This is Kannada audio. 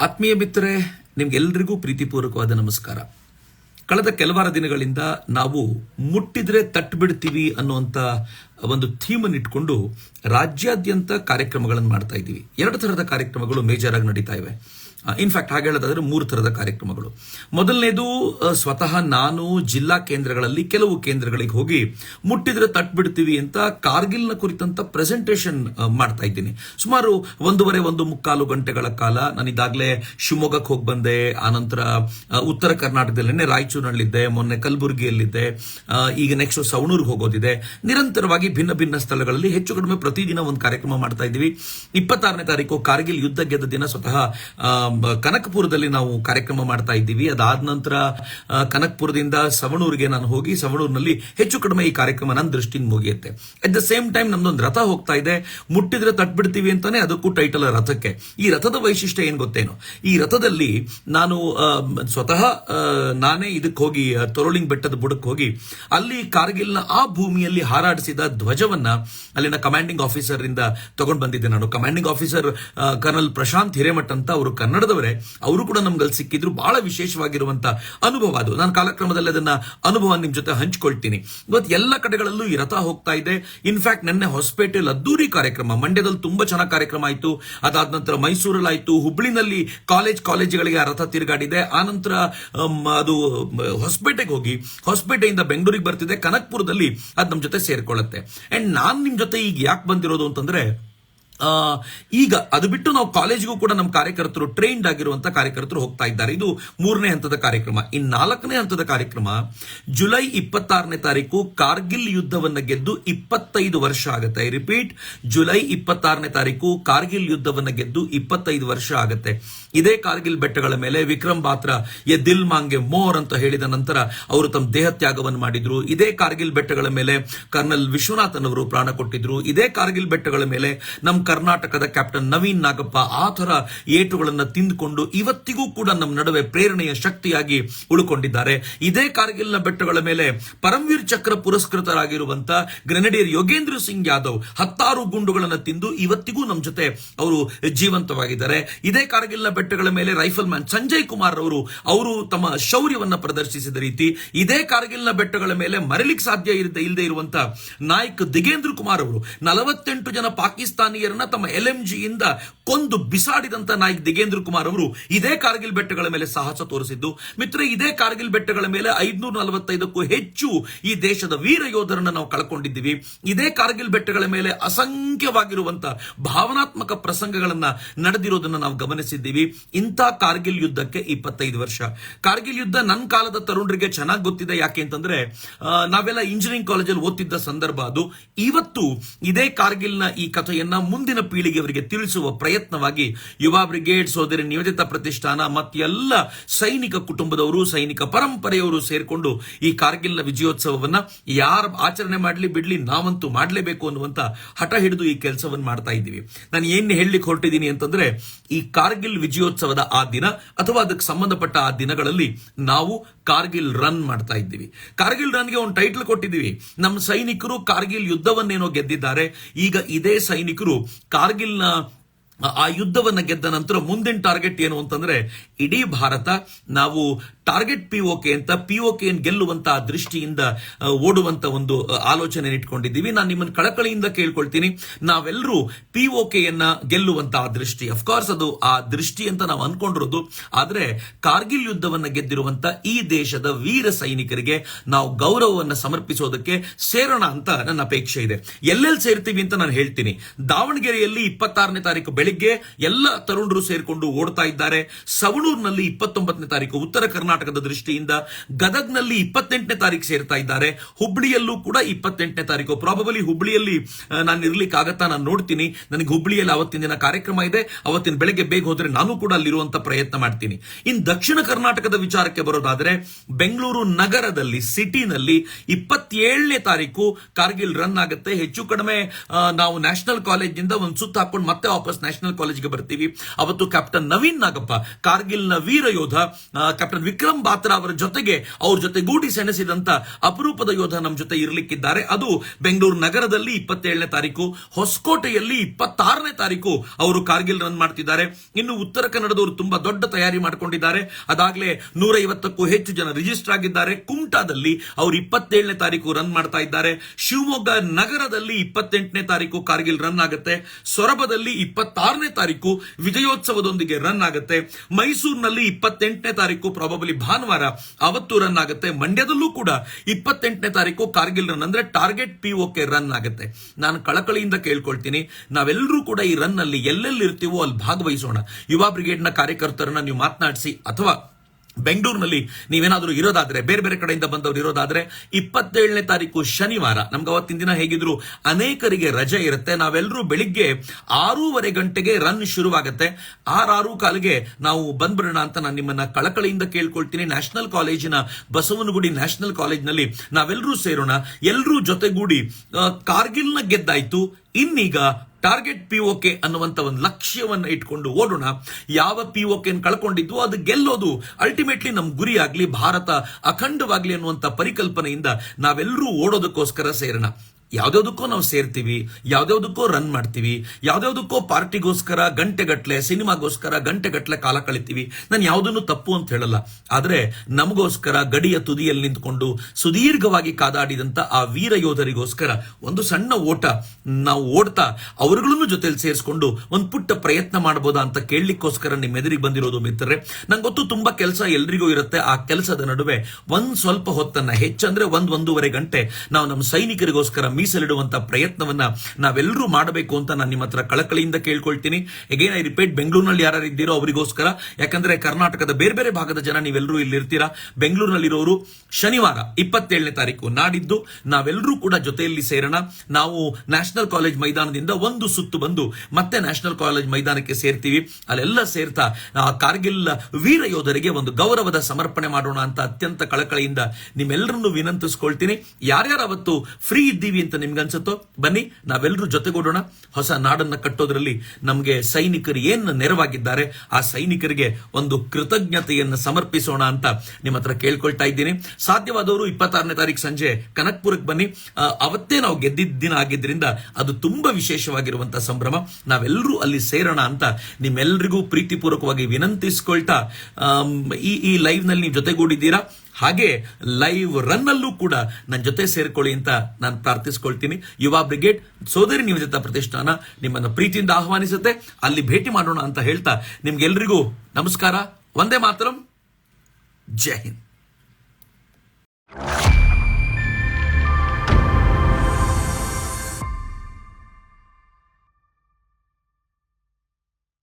ಆತ್ಮೀಯ ಮಿತ್ರರೇ ನಿಮ್ಗೆಲ್ಲರಿಗೂ ಪ್ರೀತಿಪೂರ್ವಕವಾದ ನಮಸ್ಕಾರ. ಕಳೆದ ಕೆಲವಾರ ದಿನಗಳಿಂದ ನಾವು ಮುಟ್ಟಿದ್ರೆ ತಟ್ಟು ಬಿಡ್ತೀವಿ ಅನ್ನುವಂಥ ಒಂದು ಥೀಮನ್ನು ಇಟ್ಕೊಂಡು ರಾಜ್ಯಾದ್ಯಂತ ಕಾರ್ಯಕ್ರಮಗಳನ್ನು ಮಾಡ್ತಾ ಇದ್ದೀವಿ. ಎರಡು ಥರದ ಕಾರ್ಯಕ್ರಮಗಳು ಮೇಜರ್ ಆಗಿ ನಡೀತಾ ಇವೆ. ಇನ್ಫ್ಯಾಕ್ಟ್ ಹಾಗೆ ಹೇಳೋದಾದ್ರೆ ಮೂರು ಥರದ ಕಾರ್ಯಕ್ರಮಗಳು. ಮೊದಲನೇದು ಸ್ವತಃ ನಾನು ಜಿಲ್ಲಾ ಕೇಂದ್ರಗಳಲ್ಲಿ ಕೆಲವು ಕೇಂದ್ರಗಳಿಗೆ ಹೋಗಿ ಮುಟ್ಟಿದ್ರೆ ತಟ್ಬಿಡ್ತೀವಿ ಅಂತ ಕಾರ್ಗಿಲ್ನ ಕುರಿತಂತ ಪ್ರೆಸೆಂಟೇಷನ್ ಮಾಡ್ತಾ ಇದ್ದೀನಿ. ಸುಮಾರು ಒಂದೂವರೆ, ಒಂದು ಮುಕ್ಕಾಲು ಗಂಟೆಗಳ ಕಾಲ ನಾನು ಇದಾಗಲೇ ಶಿವಮೊಗ್ಗಕ್ಕೆ ಹೋಗಿ ಬಂದೆ ಆನಂತರ ಉತ್ತರ ಕರ್ನಾಟಕದಲ್ಲೇನೆ ರಾಯಚೂರಿನಲ್ಲಿದ್ದೆ ಮೊನ್ನೆ ಕಲಬುರಗಿಯಲ್ಲಿದ್ದೆ ಈಗ ನೆಕ್ಸ್ಟ್ ಸವಣೂರ್ಗೆ ಹೋಗೋದಿದೆ. ನಿರಂತರವಾಗಿ ಭಿನ್ನ ಭಿನ್ನ ಸ್ಥಳಗಳಲ್ಲಿ ಹೆಚ್ಚು ಕಡಿಮೆ ಪ್ರತಿದಿನ ಒಂದು ಕಾರ್ಯಕ್ರಮ ಮಾಡ್ತಾ ಇದ್ದೀವಿ. ಇಪ್ಪತ್ತಾರನೇ ತಾರೀಕು ಕಾರ್ಗಿಲ್ ಯುದ್ಧ ಗೆದ್ದ ದಿನ ಸ್ವತಃ ಕನಕಪುರದಲ್ಲಿ ನಾವು ಕಾರ್ಯಕ್ರಮ ಮಾಡ್ತಾ ಇದ್ದೀವಿ. ಅದಾದ ನಂತರ ಕನಕಪುರದಿಂದ ಸವಣೂರಿಗೆ ನಾನು ಹೋಗಿ ಸವಣೂರಿನಲ್ಲಿ ಹೆಚ್ಚು ಕಡಿಮೆ ಈ ಕಾರ್ಯಕ್ರಮ ನನ್ನ ದೃಷ್ಟಿಯಿಂದ ಮುಗಿಯುತ್ತೆ. ಅಟ್ ದ ಸೇಮ್ ಟೈಮ್ ನಮ್ದೊಂದು ರಥ ಹೋಗ್ತಾ ಇದೆ. ಮುಟ್ಟಿದ್ರೆ ತಟ್ಬಿಡ್ತೀವಿ ಅಂತಾನೆ ಅದಕ್ಕೂ ಟೈಟಲ್ ರಥಕ್ಕೆ. ಈ ರಥದ ವೈಶಿಷ್ಟ್ಯ ಏನ್ ಗೊತ್ತೇನು? ಈ ರಥದಲ್ಲಿ ನಾನು ಸ್ವತಃ ನಾನೇ ಇದಕ್ಕೆ ಹೋಗಿ ತೊರಳಿಂಗ್ ಬೆಟ್ಟದ ಬುಡಕ್ಕೆ ಹೋಗಿ ಅಲ್ಲಿ ಕಾರ್ಗಿಲ್ನ ಆ ಭೂಮಿಯಲ್ಲಿ ಹಾರಾಡಿಸಿದ ಧ್ವಜವನ್ನ ಅಲ್ಲಿನ ಕಮಾಂಡಿಂಗ್ ಆಫೀಸರ್ ಇಂದ ತಗೊಂಡ್ ಬಂದಿದ್ದೆ ನಾನು commanding officer colonel Prashant Hiremath ಅಂತ ಅವರು ಕನ್ನಡದವರೇ ಅವರು ಕೂಡ ನಮ್ಗಲ್ಲಿ ಸಿಕ್ಕಿದ್ರು, ಬಹಳ ವಿಶೇಷವಾಗಿರುವಂತಹ ಅನುಭವ ಅದು. ನಾನು ಕಾಲಕ್ರಮದಲ್ಲಿ ಅದನ್ನ ಅನುಭವ ನಿಮ್ ಜೊತೆ ಹಂಚ್ಕೊಳ್ತೀನಿ. ಇವತ್ತು ಎಲ್ಲ ಕಡೆಗಳಲ್ಲೂ ಈ ರಥ ಹೋಗ್ತಾ ಇದೆ. ಇನ್ಫ್ಯಾಕ್ಟ್ ನಿನ್ನೆ ಹೊಸಪೇಟೆಯಲ್ಲಿ ಅದ್ದೂರಿ ಕಾರ್ಯಕ್ರಮ, ಮಂಡ್ಯದಲ್ಲಿ ತುಂಬಾ ಚೆನ್ನಾಗಿ ಕಾರ್ಯಕ್ರಮ ಆಯ್ತು. ಅದಾದ ನಂತರ ಮೈಸೂರಲ್ಲಿ ಆಯಿತು. ಹುಬ್ಳಿನಲ್ಲಿ ಕಾಲೇಜ್ ಕಾಲೇಜುಗಳಿಗೆ ಆ ರಥ ತಿರುಗಾಡಿದೆ. ಆನಂತರ ಅದು ಹೊಸಪೇಟೆಗೆ ಹೋಗಿ ಹೊಸಪೇಟೆಯಿಂದ ಬೆಂಗಳೂರಿಗೆ ಬರ್ತಿದೆ. ಕನಕ್ಪುರದಲ್ಲಿ ಅದು ನಮ್ಮ ಜೊತೆ ಸೇರ್ಕೊಳ್ಳುತ್ತೆ. ಅಂಡ್ ನಾನು ನಿಮ್ ಜೊತೆ ಈಗ ಯಾಕೆ ಬಂದಿರೋದು ಅಂತಂದ್ರೆ ಈಗ ಅದು ಬಿಟ್ಟು ನಾವು ಕಾಲೇಜಿಗೂ ಕೂಡ ನಮ್ಮ ಕಾರ್ಯಕರ್ತರು ಟ್ರೈನ್ಡ್ ಆಗಿರುವಂತಹ ಕಾರ್ಯಕರ್ತರು ಹೋಗ್ತಾ ಇದ್ದಾರೆ. ಇದು ಮೂರನೇ ಹಂತದ ಕಾರ್ಯಕ್ರಮ. ಇನ್ ನಾಲ್ಕನೇ ಹಂತದ ಕಾರ್ಯಕ್ರಮ ಜುಲೈ ಇಪ್ಪತ್ತಾರನೇ ತಾರೀಕು ಕಾರ್ಗಿಲ್ ಯುದ್ಧವನ್ನ ಗೆದ್ದು ಇಪ್ಪತ್ತೈದು ವರ್ಷ ಆಗುತ್ತೆ. ರಿಪೀಟ್ ಜುಲೈ ಇಪ್ಪತ್ತಾರನೇ ತಾರೀಕು ಕಾರ್ಗಿಲ್ ಯುದ್ಧವನ್ನ ಗೆದ್ದು ಇಪ್ಪತ್ತೈದು ವರ್ಷ ಆಗುತ್ತೆ. ಇದೇ ಕಾರ್ಗಿಲ್ ಬೆಟ್ಟಗಳ ಮೇಲೆ ವಿಕ್ರಮ್ ಬಾತ್ರ ಎ ದಿಲ್ ಮಾಂಗೆ ಮೋರ್ ಅಂತ ಹೇಳಿದ ನಂತರ ಅವರು ತಮ್ಮ ದೇಹ ತ್ಯಾಗವನ್ನು ಮಾಡಿದ್ರು. ಇದೇ ಕಾರ್ಗಿಲ್ ಬೆಟ್ಟಗಳ ಮೇಲೆ ಕರ್ನಲ್ ವಿಶ್ವನಾಥನ್ ಅವರು ಪ್ರಾಣ ಕೊಟ್ಟಿದ್ರು. ಇದೇ ಕಾರ್ಗಿಲ್ ಬೆಟ್ಟಗಳ ಮೇಲೆ ನಮ್ಮ ಕರ್ನಾಟಕದ ಕ್ಯಾಪ್ಟನ್ ನವೀನ್ ನಾಗಪ್ಪ ಆ ಥರ ಏಟುಗಳನ್ನು ತಿಂದುಕೊಂಡು ಇವತ್ತಿಗೂ ಕೂಡ ನಮ್ಮ ನಡುವೆ ಪ್ರೇರಣೆಯ ಶಕ್ತಿಯಾಗಿ ಉಳ್ಕೊಂಡಿದ್ದಾರೆ. ಇದೇ ಕಾರ್ಗಿಲ್ನ ಬೆಟ್ಟಗಳ ಮೇಲೆ ಪರಮವೀರ್ ಚಕ್ರ ಪುರಸ್ಕೃತರಾಗಿರುವಂತ ಗ್ರೆನಡಿಯರ್ ಯೋಗೇಂದ್ರ ಸಿಂಗ್ ಯಾದವ್ ಹತ್ತಾರು ಗುಂಡುಗಳನ್ನು ತಿಂದು ಇವತ್ತಿಗೂ ನಮ್ಮ ಜೊತೆ ಅವರು ಜೀವಂತವಾಗಿದ್ದಾರೆ. ಇದೇ ಕಾರ್ಗಿಲ್ನ ಬೆಟ್ಟಗಳ ಮೇಲೆ ರೈಫಲ್ ಮ್ಯಾನ್ ಸಂಜಯ್ ಕುಮಾರ್ ಅವರು ಅವರು ತಮ್ಮ ಶೌರ್ಯವನ್ನು ಪ್ರದರ್ಶಿಸಿದ ರೀತಿ ಇದೇ ಕಾರ್ಗಿಲ್ನ ಬೆಟ್ಟಗಳ ಮೇಲೆ ಮರಲಿಕ್ಕೆ ಸಾಧ್ಯ ಇಲ್ಲದೆ ಇರುವಂತ ನಾಯಕ್ ದಿಗೇಂದ್ರ ಕುಮಾರ್ ಅವರು, ನಲವತ್ತೆಂಟು ಜನ ಪಾಕಿಸ್ತಾನಿಯರನ್ನ ತಮ್ಮ ಎಲ್ ಎಂ ಜಿಯಿಂದ ಕೊಂದು ಬಿಸಾಡಿದಂತ ನಾಯಕ್ ದಿಗೇಂದ್ರ ಕುಮಾರ್ ಅವರು ಇದೇ ಕಾರ್ಗಿಲ್ ಬೆಟ್ಟಗಳ ಮೇಲೆ ಸಾಹಸ ತೋರಿಸಿದ್ದು. ಮಿತ್ರ ಇದೇ ಕಾರ್ಗಿಲ್ ಬೆಟ್ಟಗಳ ಮೇಲೆ ಐದ್ನೂರ ನಲವತ್ತೈದಕ್ಕೂ ಹೆಚ್ಚು ಈ ದೇಶದ ವೀರ ಯೋಧರನ್ನ ನಾವು ಕಳ್ಕೊಂಡಿದ್ದೀವಿ. ಇದೇ ಕಾರ್ಗಿಲ್ ಬೆಟ್ಟಗಳ ಮೇಲೆ ಅಸಂಖ್ಯವಾಗಿರುವಂತಹ ಭಾವನಾತ್ಮಕ ಪ್ರಸಂಗಗಳನ್ನ ನಡೆದಿರೋದನ್ನ ನಾವು ಗಮನಿಸಿದ್ದೀವಿ. ಇಂಥ ಕಾರ್ಗಿಲ್ ಯುದ್ಧಕ್ಕೆ ಇಪ್ಪತ್ತೈದು ವರ್ಷ. ಕಾರ್ಗಿಲ್ ಯುದ್ಧ ನನ್ನ ಕಾಲದ ತರುಣರಿಗೆ ಚೆನ್ನಾಗಿ ಗೊತ್ತಿದೆ. ಯಾಕೆ ಅಂತಂದ್ರೆ ನಾವೆಲ್ಲ ಇಂಜಿನಿಯರಿಂಗ್ ಕಾಲೇಜಲ್ಲಿ ಓದ್ತಿದ್ದ ಸಂದರ್ಭ ಅದು. ಇವತ್ತು ಇದೇ ಕಾರ್ಗಿಲ್ನ ಈ ಕಥೆಯನ್ನ ಮುಂದಿನ ಪೀಳಿಗೆಯವರಿಗೆ ತಿಳಿಸುವ ಪ್ರಯತ್ನವಾಗಿ ಯುವ ಬ್ರಿಗೇಡ್ ಸೋದರಿ ನಿಯೋಜಿತ ಪ್ರತಿಷ್ಠಾನ ಮತ್ತೆಲ್ಲ ಸೈನಿಕ ಕುಟುಂಬದವರು, ಸೈನಿಕ ಪರಂಪರೆಯವರು ಸೇರಿಕೊಂಡು ಈ ಕಾರ್ಗಿಲ್ನ ವಿಜಯೋತ್ಸವವನ್ನ ಯಾರು ಆಚರಣೆ ಮಾಡಲಿ ಬಿಡ್ಲಿ ನಾವಂತೂ ಮಾಡಲೇಬೇಕು ಅನ್ನುವಂತ ಹಠ ಹಿಡಿದು ಈ ಕೆಲಸವನ್ನು ಮಾಡ್ತಾ ಇದ್ದೀವಿ. ನಾನು ಏನ್ ಹೇಳಲಿಕ್ಕೆ ಹೊರಟಿದ್ದೀನಿ ಅಂತಂದ್ರೆ ಈ ಕಾರ್ಗಿಲ್ ವಿಜಯೋತ್ಸವದ ಆ ದಿನ ಅಥವಾ ಅದಕ್ಕೆ ಸಂಬಂಧಪಟ್ಟ ಆ ದಿನಗಳಲ್ಲಿ ನಾವು ಕಾರ್ಗಿಲ್ ರನ್ ಮಾಡ್ತಾ ಇದ್ದೀವಿ. ಕಾರ್ಗಿಲ್ ರನ್ಗೆ ಒಂದು ಟೈಟಲ್ ಕೊಟ್ಟಿದ್ದೀವಿ. ನಮ್ಮ ಸೈನಿಕರು ಕಾರ್ಗಿಲ್ ಯುದ್ಧವನ್ನೇನೋ ಗೆದ್ದಿದ್ದಾರೆ. ಈಗ ಇದೇ ಸೈನಿಕರು ಕಾರ್ಗಿಲ್ನ, ಆ- ಯುದ್ಧವನ್ನ ಗೆದ್ದ ನಂತರ ಮುಂದಿನ ಟಾರ್ಗೆಟ್ ಏನು ಅಂತಂದ್ರೆ, ಇಡೀ ಭಾರತ ನಾವು ಟಾರ್ಗೆಟ್ ಪಿ ಓಕೆ ಅಂತ ಪಿ ಓಕೆ ಗೆಲ್ಲುವಂತಹ ದೃಷ್ಟಿಯಿಂದ ಓಡುವಂತ ಒಂದು ಆಲೋಚನೆ ಇಟ್ಕೊಂಡಿದ್ದೀವಿ. ನಾನು ನಿಮ್ಮನ್ನು ಕಳಕಳಿಯಿಂದ ಕೇಳ್ಕೊಳ್ತೀನಿ. ನಾವೆಲ್ಲರೂ ಪಿ ಓಕೆಯನ್ನ ಗೆಲ್ಲುವಂತಹ ದೃಷ್ಟಿ. ಅಫ್ಕೋರ್ಸ್ ಅದು ಆ ದೃಷ್ಟಿ ಅಂತ ನಾವು ಅನ್ಕೊಂಡಿರೋದು. ಆದ್ರೆ ಕಾರ್ಗಿಲ್ ಯುದ್ಧವನ್ನ ಗೆದ್ದಿರುವಂತ ಈ ದೇಶದ ವೀರ ಸೈನಿಕರಿಗೆ ನಾವು ಗೌರವವನ್ನ ಸಮರ್ಪಿಸೋದಕ್ಕೆ ಸೇರೋಣ ಅಂತ ನನ್ನ ಅಪೇಕ್ಷೆ ಇದೆ. ಎಲ್ಲೆಲ್ಲಿ ಸೇರ್ತೀವಿ ಅಂತ ನಾನು ಹೇಳ್ತೀನಿ. ದಾವಣಗೆರೆಯಲ್ಲಿ ಇಪ್ಪತ್ತಾರನೇ ತಾರೀಕು ಬೆಳಿಗ್ಗೆ ಎಲ್ಲ ತರುಣರು ಸೇರಿಕೊಂಡು ಓಡ್ತಾ ಇದ್ದಾರೆ. ಸವಣೂರಿನಲ್ಲಿ ಇಪ್ಪತ್ತೊಂಬತ್ತನೇ ತಾರೀಕು ಉತ್ತರ ಕರ್ನಾಟಕದ ದೃಷ್ಟಿಯಿಂದ ಗದಗ್ನಲ್ಲಿ ಇಪ್ಪತ್ತೆಂಟನೇ ತಾರೀಕು ಸೇರ್ತಾ ಇದ್ದಾರೆ. ಹುಬ್ಳಿಯಲ್ಲೂ ಕೂಡ ಇಪ್ಪತ್ತೆಂಟನೇ ತಾರೀಕು. ಪ್ರಾಬಬಲಿ ಹುಬ್ಳಿಯಲ್ಲಿ ನಾನು ಇರ್ಲಿಕ್ಕೆ ಆಗತ್ತಾ ನಾನು ನೋಡ್ತೀನಿ. ನನಗೆ ಹುಬ್ಳಿಯಲ್ಲಿ ಅವತ್ತಿನ ದಿನ ಕಾರ್ಯಕ್ರಮ ಇದೆ. ಅವತ್ತಿನ ಬೆಳಗ್ಗೆ ಬೇಗ ಹೋದ್ರೆ ನಾನು ಕೂಡ ಅಲ್ಲಿರುವಂತ ಪ್ರಯತ್ನ ಮಾಡ್ತೀನಿ. ಇನ್ ದಕ್ಷಿಣ ಕರ್ನಾಟಕದ ವಿಚಾರಕ್ಕೆ ಬರೋದಾದ್ರೆ, ಬೆಂಗಳೂರು ನಗರದಲ್ಲಿ, ಸಿಟಿನಲ್ಲಿ ಇಪ್ಪತ್ತೇಳನೇ ತಾರೀಕು ಕಾರ್ಗಿಲ್ ರನ್ ಆಗುತ್ತೆ. ಹೆಚ್ಚು ಕಡಿಮೆ ನಾವು ನ್ಯಾಷನಲ್ ಕಾಲೇಜಿಂದ ಒಂದು ಸುತ್ತ ಹಾಕೊಂಡು ಮತ್ತೆ ವಾಪಸ್ ನ್ಯಾಷನಲ್ ಕಾಲೇಜ್ಗೆ ಬರ್ತೀವಿ. ಅವತ್ತು ಕ್ಯಾಪ್ಟನ್ ನವೀನ್ ನಾಗಪ್ಪ, ಕಾರ್ಗಿಲ್ನ ವೀರ ಯೋಧ ಕ್ಯಾಪ್ಟನ್ ವಿಕ್ರಮ್ ವಿಕ್ರಮ್ ಬಾತ್ರಾ ಅವರ ಜೊತೆಗೆ ಅವ್ರ ಜೊತೆ ಗೂಡಿ ಸೆಣಸಿದಂತ ಅಪರೂಪದ ಯೋಧ ನಮ್ಮ ಜೊತೆ ಇರಲಿಕ್ಕಿದ್ದಾರೆ. ಅದು ಬೆಂಗಳೂರು ನಗರದಲ್ಲಿ ಇಪ್ಪತ್ತೇಳನೇ ತಾರೀಕು, ಹೊಸಕೋಟೆಯಲ್ಲಿ ಇಪ್ಪತ್ತಾರನೇ ತಾರೀಕು ಅವರು ಕಾರ್ಗಿಲ್ ರನ್ ಮಾಡ್ತಿದ್ದಾರೆ. ಇನ್ನು ಉತ್ತರ ಕನ್ನಡದವರು ತುಂಬಾ ದೊಡ್ಡ ತಯಾರಿ ಮಾಡಿಕೊಂಡಿದ್ದಾರೆ. ಅದಾಗಲೇ ನೂರ ಐವತ್ತಕ್ಕೂ ಹೆಚ್ಚು ಜನ ರಿಜಿಸ್ಟರ್ ಆಗಿದ್ದಾರೆ. ಕುಮಟಾದಲ್ಲಿ ಅವರು ಇಪ್ಪತ್ತೇಳನೇ ತಾರೀಕು ರನ್ ಮಾಡ್ತಾ ಇದ್ದಾರೆ. ಶಿವಮೊಗ್ಗ ನಗರದಲ್ಲಿ ಇಪ್ಪತ್ತೆಂಟನೇ ತಾರೀಕು ಕಾರ್ಗಿಲ್ ರನ್ ಆಗುತ್ತೆ. ಸೊರಬದಲ್ಲಿ ಇಪ್ಪತ್ತಾರನೇ ತಾರೀಕು ವಿಜಯೋತ್ಸವದೊಂದಿಗೆ ರನ್ ಆಗುತ್ತೆ. ಮೈಸೂರಿನಲ್ಲಿ ಇಪ್ಪತ್ತೆಂಟನೇ ತಾರೀಕು ಪ್ರಾಬಬಲಿ ಭಾನುವಾರ ಅವತ್ತು ರನ್ ಆಗುತ್ತೆ. ಮಂಡ್ಯದಲ್ಲೂ ಕೂಡ ಇಪ್ಪತ್ತೆಂಟನೇ ತಾರೀಕು ಕಾರ್ಗಿಲ್ ರನ್ ಅಂದ್ರೆ target P O K run ಆಗುತ್ತೆ. ನಾನು ಕಳಕಳಿಯಿಂದ ಕೇಳ್ಕೊಳ್ತೀನಿ. ನಾವೆಲ್ಲರೂ ಕೂಡ ಈ ರನ್ ಅಲ್ಲಿ ಎಲ್ಲೆಲ್ಲಿ ಇರ್ತೀವೋ ಅಲ್ಲಿ ಭಾಗವಹಿಸೋಣ. ಯುವ ಬ್ರಿಗೇಡ್ನ ಕಾರ್ಯಕರ್ತರನ್ನ ನೀವು ಮಾತನಾಡಿಸಿ ಅಥವಾ ಬೆಂಗಳೂರಿನಲ್ಲಿ ನೀವೇನಾದರೂ ಇರೋದಾದ್ರೆ, ಬೇರೆ ಬೇರೆ ಕಡೆಯಿಂದ ಬಂದವರು ಇರೋದಾದ್ರೆ, ಇಪ್ಪತ್ತೇಳನೇ ತಾರೀಕು ಶನಿವಾರ, ನಮ್ಗೆ ಅವತ್ತಿನ ದಿನ ಹೇಗಿದ್ರು, ಅನೇಕರಿಗೆ ರಜೆ ಇರುತ್ತೆ. ನಾವೆಲ್ಲರೂ ಬೆಳಿಗ್ಗೆ ಆರೂವರೆ ಗಂಟೆಗೆ ರನ್ ಶುರುವಾಗುತ್ತೆ. ಆರಾರು ಕಾಲಿಗೆ ನಾವು ಬಂದ್ಬಿಡೋಣ ಅಂತ ನಾನು ನಿಮ್ಮನ್ನ ಕಳಕಳಿಯಿಂದ ಕೇಳ್ಕೊಳ್ತೀನಿ. ನ್ಯಾಷನಲ್ ಕಾಲೇಜಿನ ಬಸವನಗುಡಿ ನ್ಯಾಷನಲ್ ಕಾಲೇಜ್ನಲ್ಲಿ ನಾವೆಲ್ಲರೂ ಸೇರೋಣ. ಎಲ್ಲರೂ ಜೊತೆಗೂಡಿ ಕಾರ್ಗಿಲ್ನ ಗೆದ್ದಾಯ್ತು. ಇನ್ನೀಗ ಟಾರ್ಗೆಟ್ ಪಿ ಓಕೆ ಅನ್ನುವಂತ ಒಂದು ಲಕ್ಷ್ಯವನ್ನ ಇಟ್ಕೊಂಡು ಓಡೋಣ. ಯಾವ ಪಿ ಓಕೆ ಕಳ್ಕೊಂಡಿದ್ವು ಅದು ಗೆಲ್ಲೋದು. ಅಲ್ಟಿಮೇಟ್ಲಿ ನಮ್ ಗುರಿ ಆಗ್ಲಿ ಭಾರತ ಅಖಂಡವಾಗ್ಲಿ ಅನ್ನುವಂತ ಪರಿಕಲ್ಪನೆಯಿಂದ ನಾವೆಲ್ಲರೂ ಓಡೋದಕ್ಕೋಸ್ಕರ ಸೇರೋಣ. ಯಾವ್ದಾವ್ದಕ್ಕೋ ನಾವು ಸೇರ್ತೀವಿ ಯಾವ್ದಾವ್ದಕ್ಕೋ ರನ್ ಮಾಡ್ತೀವಿ ಯಾವ್ದಾವ್ದಕ್ಕೋ ಪಾರ್ಟಿಗೋಸ್ಕರ ಗಂಟೆಗಟ್ಟಲೆ ಸಿನಿಮಾಗೋಸ್ಕರ ಗಂಟೆಗಟ್ಟಲೆ ಕಾಲ ಕಳಿತೀವಿ. ನಾನು ಯಾವುದನ್ನು ತಪ್ಪು ಅಂತ ಹೇಳಲ್ಲ. ಆದ್ರೆ ನಮಗೋಸ್ಕರ ಗಡಿಯ ತುದಿಯಲ್ಲಿ ನಿಂತ್ಕೊಂಡು ಸುದೀರ್ಘವಾಗಿ ಕಾದಾಡಿದಂತ ಆ ವೀರ ಯೋಧರಿಗೋಸ್ಕರ ಒಂದು ಸಣ್ಣ ಓಟ ನಾವು ಓಡ್ತಾ ಅವರುಗಳನ್ನು ಜೊತೆಲಿ ಸೇರಿಸ್ಕೊಂಡು ಒಂದು ಪುಟ್ಟ ಪ್ರಯತ್ನ ಮಾಡ್ಬೋದಾ ಅಂತ ಕೇಳಲಿಕ್ಕೋಸ್ಕರ ನಿಮ್ಮ ಎದುರಿಗೆ ಬಂದಿರೋದು ಮಿತ್ರರೆ. ನಂಗೆ ಗೊತ್ತು ತುಂಬಾ ಕೆಲಸ ಎಲ್ರಿಗೂ ಇರುತ್ತೆ. ಆ ಕೆಲಸದ ನಡುವೆ ಒಂದ್ ಸ್ವಲ್ಪ ಹೊತ್ತನ್ನ, ಹೆಚ್ಚಂದ್ರೆ ಒಂದ್ ಒಂದೂವರೆ ಗಂಟೆ ನಾವು ನಮ್ಮ ಸೈನಿಕರಿಗೋಸ್ಕರ ಮೀಸಲಿಡುವಂತ ಪ್ರಯತ್ನವನ್ನ ನಾವೆಲ್ಲರೂ ಮಾಡಬೇಕು ಅಂತ ನಾನು ನಿಮ್ಮ ಹತ್ರ ಕಳಕಳಿಯಿಂದ ಕೇಳ್ಕೊಳ್ತೀನಿ. ಎಗೇನ್ ಐ ರಿಪೀಟ್ ಬೆಂಗಳೂರಿನಲ್ಲಿ ಯಾರು ಇದ್ದೀರೋ ಅವರಿಗೋಸ್ಕರ, ಯಾಕಂದ್ರೆ ಕರ್ನಾಟಕದ ಬೇರೆ ಬೇರೆ ಭಾಗದ ಜನ ನೀವೆಲ್ಲರೂ ಇಲ್ಲಿ ಇರ್ತೀರಾ? ಬೆಂಗಳೂರಿನಲ್ಲಿರೋರು ಶನಿವಾರ ಇಪ್ಪತ್ತೇಳನೇ ತಾರೀಕು ನಾಡಿದ್ದು, ನಾವೆಲ್ಲರೂ ಕೂಡ ಜೊತೆಯಲ್ಲಿ ಸೇರೋಣ. ನಾವು ನ್ಯಾಷನಲ್ ಕಾಲೇಜ್ ಮೈದಾನದಿಂದ ಒಂದು ಸುತ್ತು ಬಂದು ಮತ್ತೆ ನ್ಯಾಷನಲ್ ಕಾಲೇಜ್ ಮೈದಾನಕ್ಕೆ ಸೇರ್ತೀವಿ. ಅಲ್ಲೆಲ್ಲ ಸೇರ್ತಾ ಕಾರ್ಗಿಲ್ ವೀರ ಯೋಧರಿಗೆ ಒಂದು ಗೌರವದ ಸಮರ್ಪಣೆ ಮಾಡೋಣ ಅಂತ ಅತ್ಯಂತ ಕಳಕಳಿಯಿಂದ ನಿಮ್ಮೆಲ್ಲರನ್ನು ವಿನಂತಿಸ್ಕೊಳ್ತೀನಿ. ಯಾರ್ಯಾರು ಅವತ್ತು ಫ್ರೀ ಇದ್ದೀವಿ ಅಂತ ನಿಮ್ಗನ್ಸುತ್ತೋ ಬನ್ನಿ ನಾವೆಲ್ಲರೂ ಜೊತೆಗೂಡೋಣ. ಹೊಸ ನಾಡನ್ನ ಕಟ್ಟೋದ್ರಲ್ಲಿ ನಮಗೆ ಸೈನಿಕರು ಏನು ನೆರವಾಗಿದ್ದಾರೆ, ಆ ಸೈನಿಕರಿಗೆ ಒಂದು ಕೃತಜ್ಞತೆಯನ್ನು ಸಮರ್ಪಿಸೋಣ ಅಂತ ನಿಮ್ಮ ಹತ್ರ ಕೇಳ್ಕೊಳ್ತಾ ಇದ್ದೀನಿ. ಸಾಧ್ಯವಾದವರು ಇಪ್ಪತ್ತಾರನೇ ತಾರೀಕು ಸಂಜೆ ಕನಕ್ಪುರಕ್ಕೆ ಬನ್ನಿ. ಅವತ್ತೇ ನಾವು ಗೆದ್ದಿದ್ದ ದಿನ ಆಗಿದ್ದರಿಂದ ಅದು ತುಂಬಾ ವಿಶೇಷವಾಗಿರುವಂತಹ ಸಂಭ್ರಮ. ನಾವೆಲ್ಲರೂ ಅಲ್ಲಿ ಸೇರೋಣ ಅಂತ ನಿಮ್ಮೆಲ್ಲರಿಗೂ ಪ್ರೀತಿಪೂರ್ವಕವಾಗಿ ವಿನಂತಿಸ್ಕೊಳ್ತಾ ಈ ಈ ಲೈವ್ನಲ್ಲಿ ನೀವು ಜೊತೆಗೂಡಿದ್ದೀರಾ? ಹಾಗೆ ಲೈವ್ ರನ್ ಅಲ್ಲೂ ಕೂಡ ನನ್ನ ಜೊತೆ ಸೇರಿಕೊಳ್ಳಿ ಅಂತ ನಾನು ಪ್ರಾರ್ಥಿಸ್ಕೊಳ್ತೀನಿ. ಯುವ ಬ್ರಿಗೇಡ್, ಸೋದರಿ ನಿಯೋಜಿತ ಪ್ರತಿಷ್ಠಾನ ನಿಮ್ಮನ್ನು ಪ್ರೀತಿಯಿಂದ ಆಹ್ವಾನಿಸುತ್ತೆ. ಅಲ್ಲಿ ಭೇಟಿ ಮಾಡೋಣ ಅಂತ ಹೇಳ್ತಾ ನಿಮ್ಗೆಲ್ರಿಗೂ ನಮಸ್ಕಾರ. ಒಂದೇ ಮಾತರಂ. ಜೈ ಹಿಂದ್.